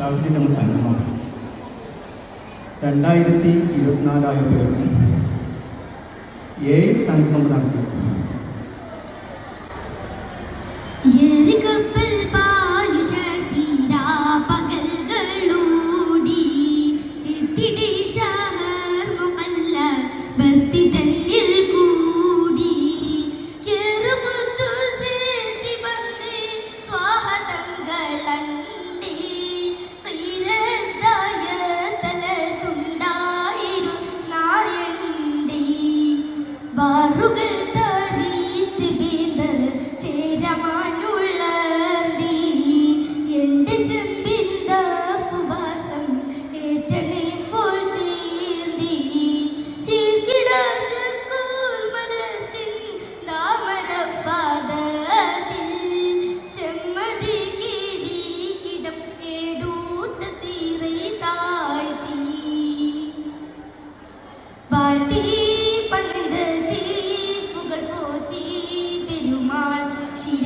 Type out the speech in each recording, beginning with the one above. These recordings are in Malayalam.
രാവിലെ എന്ന സംഘമാണ് രണ്ടായിരത്തി ഇരുപത്തിനാലായിരം പേർ ഏഴ് സംഘം നടത്തി. പകൽകളോടി.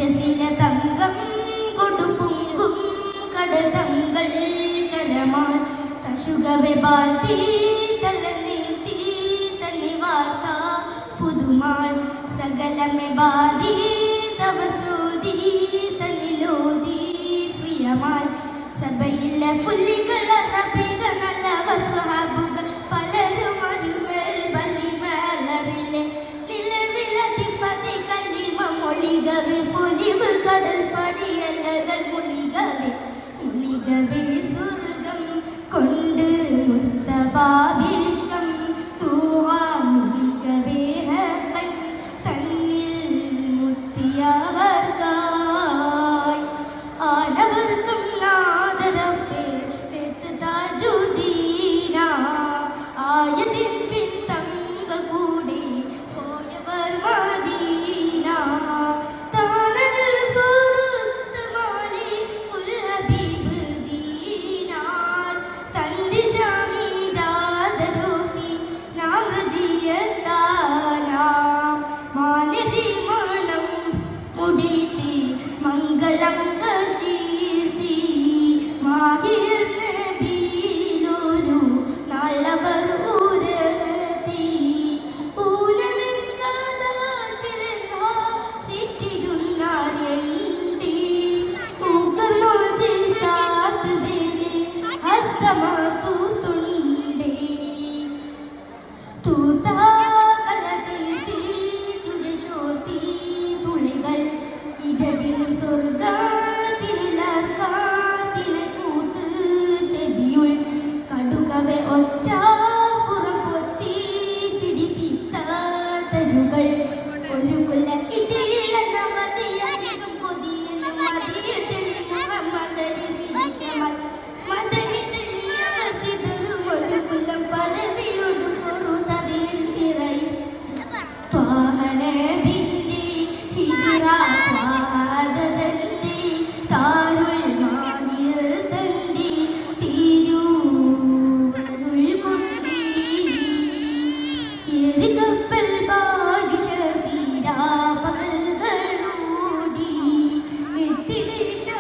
ശിരസില തങ്കം കൊടുപൊങ്കും കടതങ്കൾ കരമാൻ. കശുകവെ പാർത്തി തല നീത്തി തനി വാർത്ത പുതുമാൾ. സകലമെ ബാധി again. Thank you. Thank you.